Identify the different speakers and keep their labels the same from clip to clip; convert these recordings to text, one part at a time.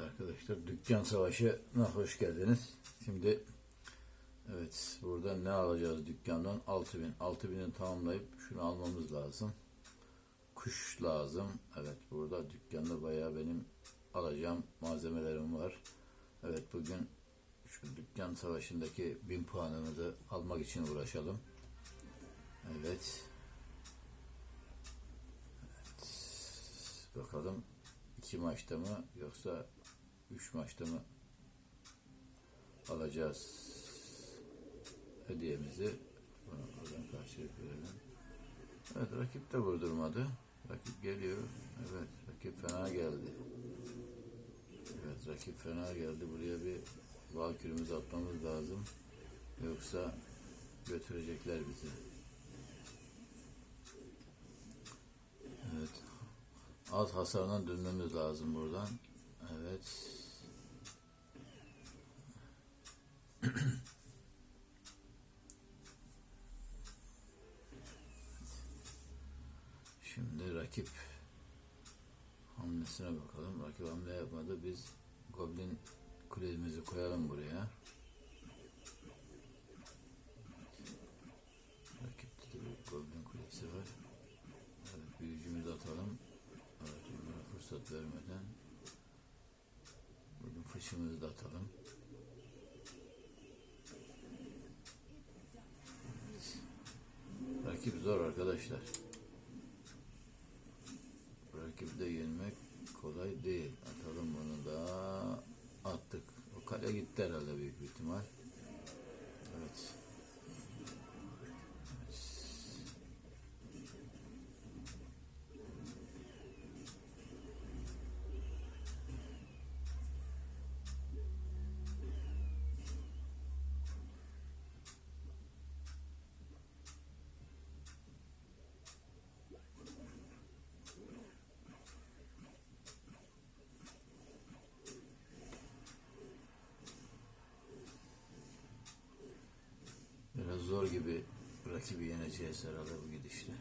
Speaker 1: arkadaşlar dükkan savaşına hoş geldiniz. Şimdi evet burada ne alacağız dükkandan? 6000. 6000'i tamamlayıp şunu almamız lazım. Kuş lazım. Evet burada dükkanda bayağı benim alacağım malzemelerim var. Evet bugün şu dükkan savaşındaki 1000 puanımızı almak için uğraşalım. Evet. Evet. Bakalım iki maçta mı yoksa üç maçta mı alacağız hediyemizi. Bunu buradan verelim. Evet rakip de vurdurmadı. Rakip geliyor. Evet rakip fena geldi. Evet rakip fena geldi. Buraya bir valkürümüzü atmamız lazım. Yoksa götürecekler bizi. Evet. Az hasardan dönmemiz lazım buradan. Evet. Şimdi rakip hamlesine bakalım. Rakip hamle yapmadı. Biz Goblin kulemizi koyalım buraya. Rakipte de bir Goblin kulesi var. Evet, büyücümüzü atalım. Evet, onlara fırsat vermeden fıçımızı da atalım. Rakip zor arkadaşlar. Rakibi de yenmek kolay değil. Atalım bunu da. Attık. O kale gitti herhalde büyük bir ihtimal. Evet. Biraz zor gibi rakibi yeneceğiz herhalde bu gidişle.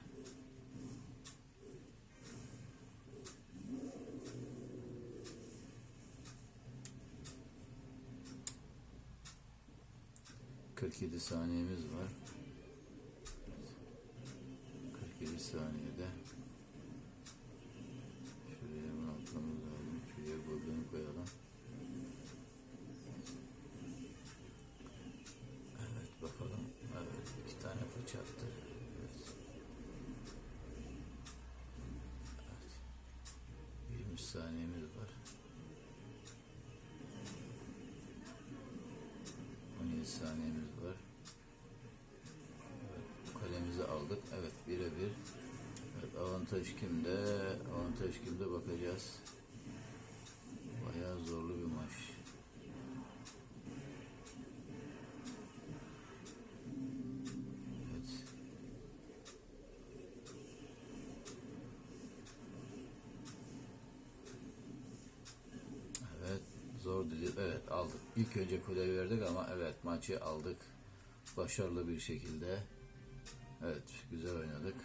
Speaker 1: Kırk yedi saniyemiz var. 47 saniyede saniyemiz var. 17 saniyemiz var. Evet, kalemizi aldık. Evet birebir. Evet avantaj kimde? Avantaj kimde bakacağız. Bayağı zorlu bir maç. Evet. Evet, zor dedi. Evet, aldık. İlk önce kuleyi verdik ama evet maçı aldık. Başarılı bir şekilde. Evet, güzel oynadık.